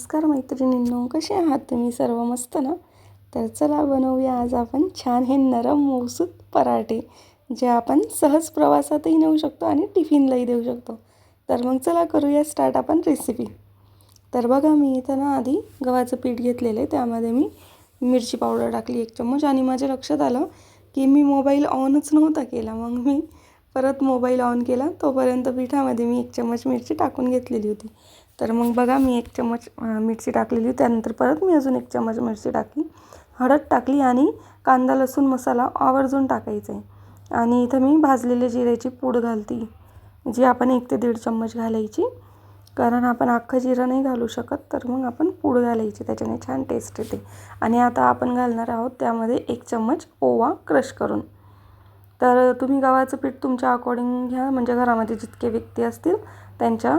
नमस्कार मैत्रिणींनो कसे आहात तुम्ही? सर्व मस्त ना? तर चला बनवूया आज आपण छान हे नरम मौसूद पराठे जे आपण सहज प्रवासातही नेऊ शकतो आणि टिफिनलाही देऊ शकतो. तर मग चला करूया स्टार्ट आपण रेसिपी तर बघा मी इथं ना आधी गव्हाचं पीठ घेतलेलं आहे. त्यामध्ये मी मिरची पावडर टाकली एक चम्मच. आणि माझ्या लक्षात आलं की मी मोबाईल ऑनच नव्हता केला. मग मी परत मोबाईल ऑन केला तोपर्यंत पिठामध्ये मी एक चम्मच मिरची टाकून घेतलेली होती. तर मग बघा मी एक चम्मच मिरची टाकलेली त्यानंतर परत मी अजून एक चम्मच मिरची टाकली. हळद टाकली आणि कांदा लसूण मसाला आवर्जून टाकायचा. आहे आणि इथं मी भाजलेले जिऱ्याची पूड घालती जी आपण एक ते दीड चम्मच घालायची. कारण आपण अख्खं जिरं नाही घालू शकत तर मग आपण पूड घालायची. त्याच्याने छान टेस्ट येते. आणि आता आपण घालणार आहोत त्यामध्ये एक चम्मच ओवा क्रश करून. तर तुम्ही गव्हाचं पीठ तुमच्या अकॉर्डिंग घ्या. म्हणजे घरामध्ये जितके व्यक्ती असतील त्यांच्या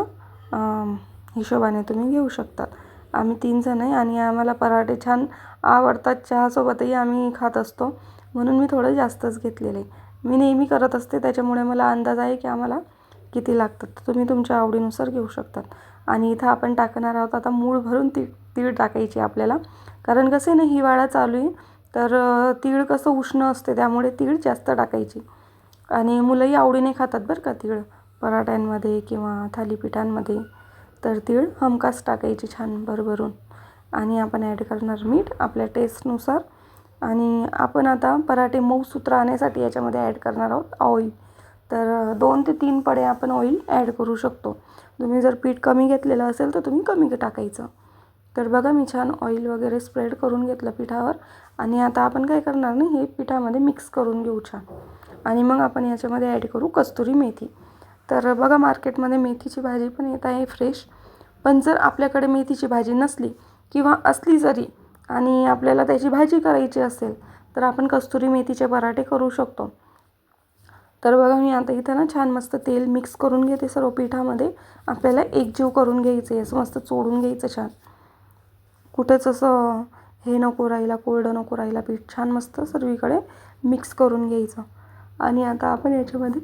हिशोबाने तुम्ही घेऊ शकतात आम्ही तीन जण आहे आणि आम्हाला पराठे छान आवडतात. चहासोबतही आम्ही खात असतो. म्हणून मी थोडं जास्तच घेतलेले मी नेहमी करत असते त्याच्यामुळे मला अंदाज आहे की आम्हाला किती लागतात. तुम्ही तुमच्या आवडीनुसार घेऊ शकतात. आणि इथं आपण टाकणार आहोत आता मूळ भरून ती तीळ टाकायची आपल्याला. कारण कसं आहे ना हिवाळा चालू आहे. तर तीळ कसं उष्ण असते त्यामुळे तीळ जास्त टाकायची. आणि मुलंही आवडीने खातात बरं का तीळ. पराठ्यांमध्ये किंवा थालीपीठांमध्ये. तर तीळ हमखास टाकायची छान भरभरून. आणि आपण ॲड करणार मीठ आपल्या टेस्टनुसार आणि आपण आता पराठे मऊसूत्र आणण्यासाठी याच्यामध्ये ॲड करणार आहोत ऑइल तर दोन ते तीन पडे आपण ऑइल ॲड करू शकतो. तुम्ही जर पीठ कमी घेतलेलं असेल तर तुम्ही कमी टाकायचं. तर बघा मी छान ऑइल वगैरे स्प्रेड करून घेतलं पिठावर. आणि आता आपण काय करणार नाही हे पिठामध्ये मिक्स करून घेऊ छान. आणि मग आपण याच्यामध्ये ॲड करू कस्तुरी मेथी. तर बघा मार्केटमध्ये मेथीची भाजी पण येत आहे फ्रेश पण जर आपल्याकडे मेथीची भाजी नसली किंवा असली जरी आणि आपल्याला त्याची भाजी करायची असेल तर आपण कस्तुरी मेथीचे पराठे करू शकतो. तर बघा मी आता इथं ना छान मस्त तेल मिक्स करून घेते सर्व पिठामध्ये. आपल्याला एकजीव करून घ्यायचं आहे असं मस्त चोडून घ्यायचं छान. कुठंच असं हे नको राहिला कोरडं नको राहिला पीठ छान मस्त सर्वीकडे मिक्स करून घ्यायचं. आणि आता आपण याच्यामध्ये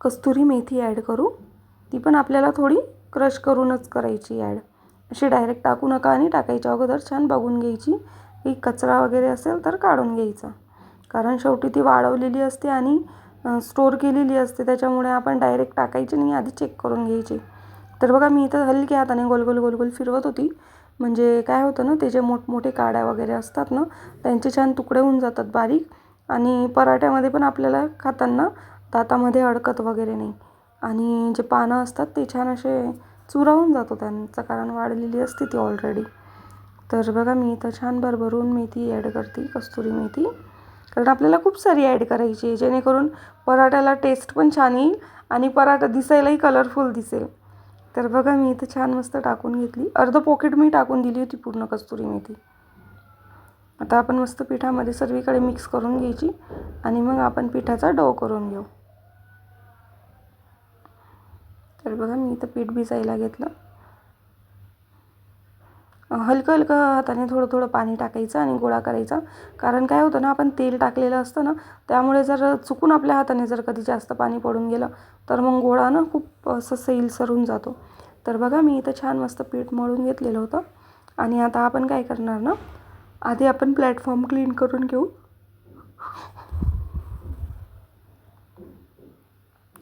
कस्तुरी मेथी ॲड करू. ती पण आपल्याला थोडी क्रश करूनच करायची ॲड अशी डायरेक्ट टाकू नका आणि टाकायच्या अगोदर छान बघून घ्यायची. की कचरा वगैरे असेल तर काढून घ्यायचा. कारण शेवटी ती वाढवलेली असते आणि स्टोअर केलेली असते त्याच्यामुळे आपण डायरेक्ट टाकायची नाही आधी चेक करून घ्यायची. तर बघा मी इथं हलक्या हाताने गोल गोल गोल गोल फिरवत होती. म्हणजे काय होतं ना ते जे मोठमोठे काड्या वगैरे असतात ना त्यांचे छान तुकडे होऊन जातात बारीक. आणि पराठ्यामध्ये पण आपल्याला खाताना दातामध्ये अडकत वगैरे नाही. आणि जे पानं असतात ते छान असे चुरावून जातो त्यांचं कारण वाढलेली असते ती ऑलरेडी तर बघा मी इथं छान भरभरून मेथी ॲड करते कस्तुरी मेथी. कारण आपल्याला खूप सारी ॲड करायची आहे जेणेकरून पराठ्याला टेस्ट पण छान येईल आणि पराठा दिसायलाही कलरफुल दिसेल. तर बघा मी इथं छान मस्त टाकून घेतली. अर्ध पॉकेट मी टाकून दिली होती पूर्ण कस्तुरी मेथी. आता आपण मस्त पिठामध्ये सर्वीकडे मिक्स करून घ्यायची आणि मग आपण पिठाचा डो करून घेऊ. तर बघा मी इथं पीठ भिजायला घेतलं. हलकं हलकं हाताने थोडं थोडं पाणी टाकायचं आणि गोळा करायचा. कारण काय होतं ना आपण तेल टाकलेलं असतं ना त्यामुळे जर चुकून आपल्या हाताने जर कधी जास्त पाणी पडून गेलं तर मग गोळा ना खूप असं सैल सरून जातो. तर बघा मी इथं छान मस्त पीठ मळून घेतलेलं होतं. आणि आता आपण काय करणार ना आधी आपण प्लॅटफॉर्म क्लीन करून घेऊ.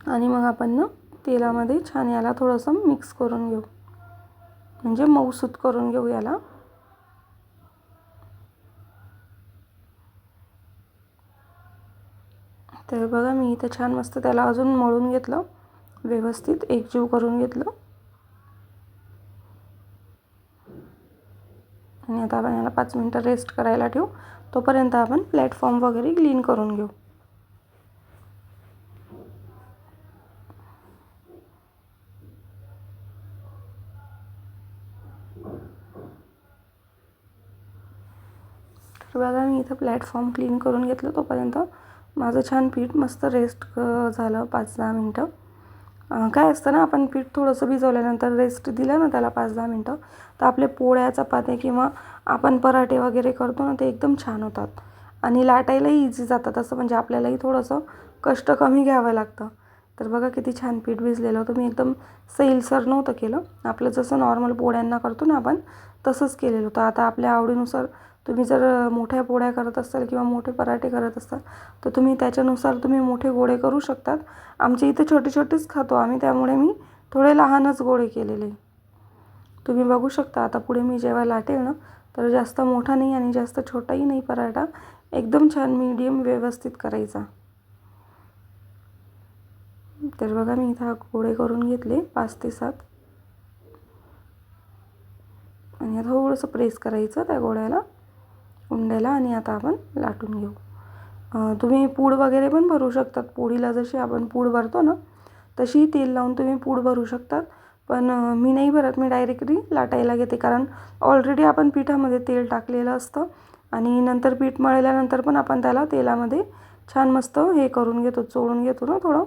आणि मग आपण ना तेलामध्ये छान याला थोडंसं मिक्स करून घेऊ. म्हणजे मऊसूत करून घेऊ याला. तर बघा मी इथं छान मस्त त्याला अजून मळून घेतलं. व्यवस्थित एकजीव करून घेतलं. आणि आता आपण याला पाच मिनटं रेस्ट करायला ठेवू. तोपर्यंत आपण प्लॅटफॉर्म वगैरे क्लीन करून घेऊ. तर बघा मी इथं प्लॅटफॉर्म क्लीन करून घेतलं तोपर्यंत माझं छान पीठ मस्त रेस्ट झालं पाच दहा मिनटं. काय असतं ना आपण पीठ थोडंसं भिजवल्यानंतर रेस्ट दिलं ना त्याला पाच दहा मिनटं तर आपले पोळ्या चपात्या किंवा आपण पराठे वगैरे करतो ना ते एकदम छान होतात. आणि लाटायलाही इझी जातात असं म्हणजे आपल्यालाही थोडंसं कष्ट कमी घ्यावं लागतं. तर बघा किती छान पीठ भिजलेलं होतं. मी एकदम सैलसर नव्हतं केलं. आपलं जसं नॉर्मल पोळ्यांना करतो ना आपण तसंच केलेलं होतं. आता आपल्या आवडीनुसार तुम्ही जर मोठ्या पोळ्या करत असाल किंवा मोठे पराठे करत असाल तर तुम्ही त्याच्यानुसार तुम्ही मोठे गोळे करू शकतात. आमच्या इथे छोटे छोटेच खातो आम्ही त्यामुळे मी थोडे लहानच गोळे केलेले. तुम्ही बघू शकता आता पुढे मी जेव्हा लाटेल ना तर जास्त मोठा नाही आणि जास्त छोटाही नाही पराठा. एकदम छान मीडियम व्यवस्थित करायचा. तर बघा मी इथं गोळे करून घेतले पाच ते सात. आणि आता थोडंसं प्रेस करायचं त्या गोळ्याला. उंड्याला आणि आता आपण लाटून घेऊ. तुम्ही पूड वगैरे पण भरू शकतात. पोळीला जशी आपण पूड भरतो ना तशी तेल लावून तुम्ही पूड भरू शकतात. पण मी नाही भरत. मी डायरेक्टली लाटायला घेते. कारण ऑलरेडी आपण पिठामध्ये तेल टाकलेलं असतं आणि नंतर पीठ मळल्यानंतर पण आपण त्याला तेलामध्ये छान मस्त हे करून घेतो चोळून घेतो ना थोडं.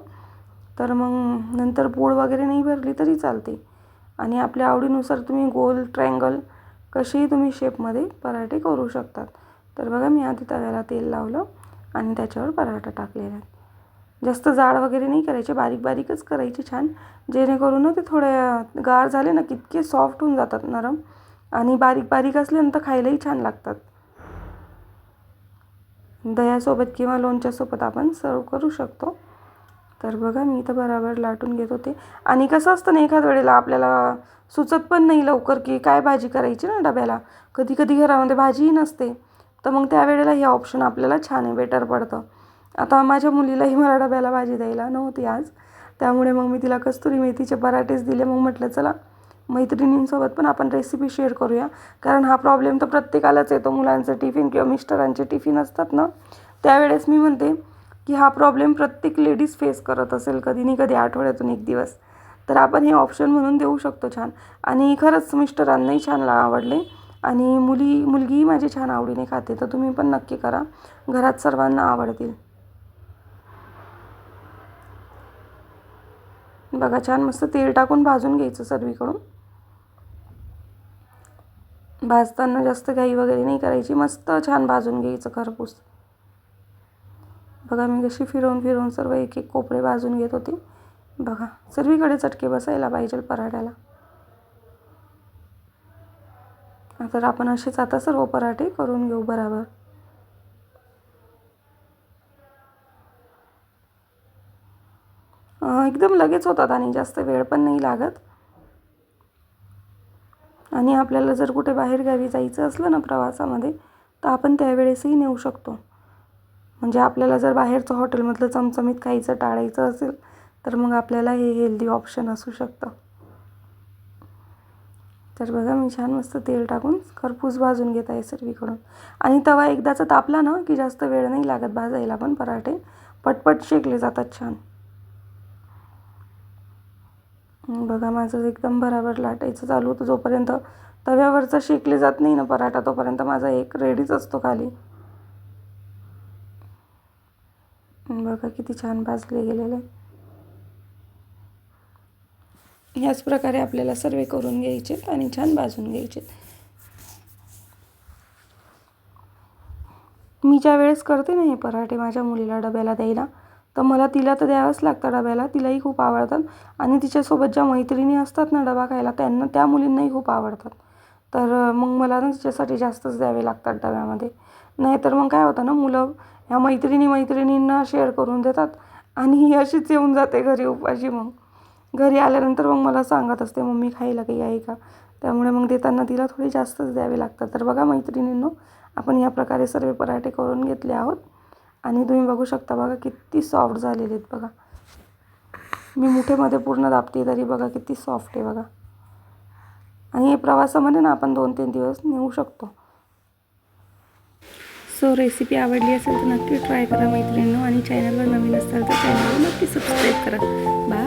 तर मग नंतर पूड वगैरे नाही भरली तरी चालते. आणि आपल्या आवडीनुसार तुम्ही गोल ट्रँगल कसेही तुम्ही शेपमध्ये पराठे करू शकतात. तर बघा मी आधी तव्याला तेल लावलं आणि त्याच्यावर पराठा टाकलेला आहे. जास्त जाड वगैरे नाही करायचे बारीक बारीकच करायचे छान. जेणेकरून ना ते थोडे गार झाले ना कितके सॉफ्ट होऊन जातात नरम. आणि बारीक बारीक असल्यानंतर खायलाही छान लागतात. दह्यासोबत किंवा लोणच्यासोबत आपण सर्व करू शकतो. तर बघा मी तर बराबर लाटून घेत होते. आणि कसं असतं ना एखाद वेळेला आपल्याला सुचत पण नाही लवकर की काय भाजी करायची ना डब्याला. कधी कधी घरामध्ये भाजीही नसते. तर मग त्यावेळेला हे ऑप्शन आपल्याला छान आहे बेटर पडतं. आता माझ्या मुलीलाही मला डब्याला भाजी द्यायला नव्हती आज. त्यामुळे मग मी तिला कस्तुरी मेथीचे पराठेच दिले. मग म्हटलं चला मैत्रिणींसोबत पण आपण रेसिपी शेअर करूया. कारण हा प्रॉब्लेम तर प्रत्येकालाच येतो. मुलांचं टिफिन किंवा मिस्टरांचे टिफिन असतात ना. त्यावेळेस मी म्हणते की हा प्रॉब्लेम प्रत्येक लेडीज फेस करत असेल कधी नाही कधी आठवड्यातून एक दिवस. तर आपण हे ऑप्शन म्हणून देऊ शकतो छान. आणि खरंच मिस्टरांनाही छान आवडले. आणि मुली मुलगीही माझी छान आवडीने खाते. तर तुम्ही पण नक्की करा. घरात सर्वांना आवडतील. बघा छान मस्त तेल टाकून भाजून घ्यायचं सर्वीकडून भाजताना जास्त घाई वगैरे नाही करायची. मस्त छान भाजून घ्यायचं खरपूस. बघा मी कशी फिरवून फिरवून सर्व एक एक कोपरे भाजून घेत होते. बघा सर्वीकडे चटके बसायला पाहिजे पराठ्याला. तर आपण असेच आता सर्व पराठे करून घेऊ बराबर. एकदम लगेच होतात आणि जास्त वेळ पण नाही लागत. आणि आपल्याला जर कुठे बाहेरगावी जायचं असलं ना प्रवासामध्ये तर आपण त्यावेळेसही नेऊ शकतो. म्हणजे आपल्याला जर बाहेरचं हॉटेलमधलं चमचमीत खायचं टाळायचं असेल तर मग आपल्याला हे हेल्दी ऑप्शन असू शकतं. तर बघा मी छान मस्त तेल टाकून खरपूस भाजून घेत आहे सर्वीकडून. आणि तवा एकदाचा तापला ना की जास्त वेळ नाही लागत भाजायला पण पराठे पटपट शेकले जातात छान. बघा माझं एकदम बराबर लाटायचं चालू होतं जोपर्यंत तव्यावरचं शेकले जात नाही ना पराठा तोपर्यंत माझा एक रेडीच असतो खाली. बघा किती छान भाजले गेलेले. ह्याच प्रकारे आपल्याला सर्वे करून घ्यायचे आणि छान भाजून घ्यायचे. मी ज्या वेळेस करते ना हे पराठे माझ्या मुलीला डब्याला द्यायला तर मला तिला तर द्यावंच लागतं डब्याला तिलाही खूप आवडतात. आणि तिच्यासोबत ज्या मैत्रिणी असतात ना डबा खायला त्यांना त्या मुलींनाही खूप आवडतात. तर मग मला ना तिच्यासाठी जास्तच द्यावे लागतात डब्यामध्ये. नाहीतर मग काय होतं ना मुलं ह्या मैत्रिणी मैत्रिणींना शेअर करून देतात आणि ही अशीच येऊन जाते घरी उपाशी मग. घरी आल्यानंतर मग मला सांगत असते मम्मी खायला काही आहे का? त्यामुळे मग देताना तिला थोडी जास्तच द्यावे लागतात. तर बघा मैत्रिणींनो आपण या प्रकारे सर्व पराठे करून घेतले आहोत. आणि तुम्ही बघू शकता बघा किती सॉफ्ट झालेले आहेत बघा. मी मुठेमध्ये पूर्ण दाबते तरी बघा किती सॉफ्ट आहे बघा. आणि हे प्रवासामध्ये ना आपण दोन तीन दिवस नेऊ शकतो. सो रेसिपी आवडली असेल तर नक्की ट्राय करा मैत्रिणींनो. आणि चॅनलवर नवीन असाल तर चॅनलवर नक्की सबस्क्राईब करा. बाय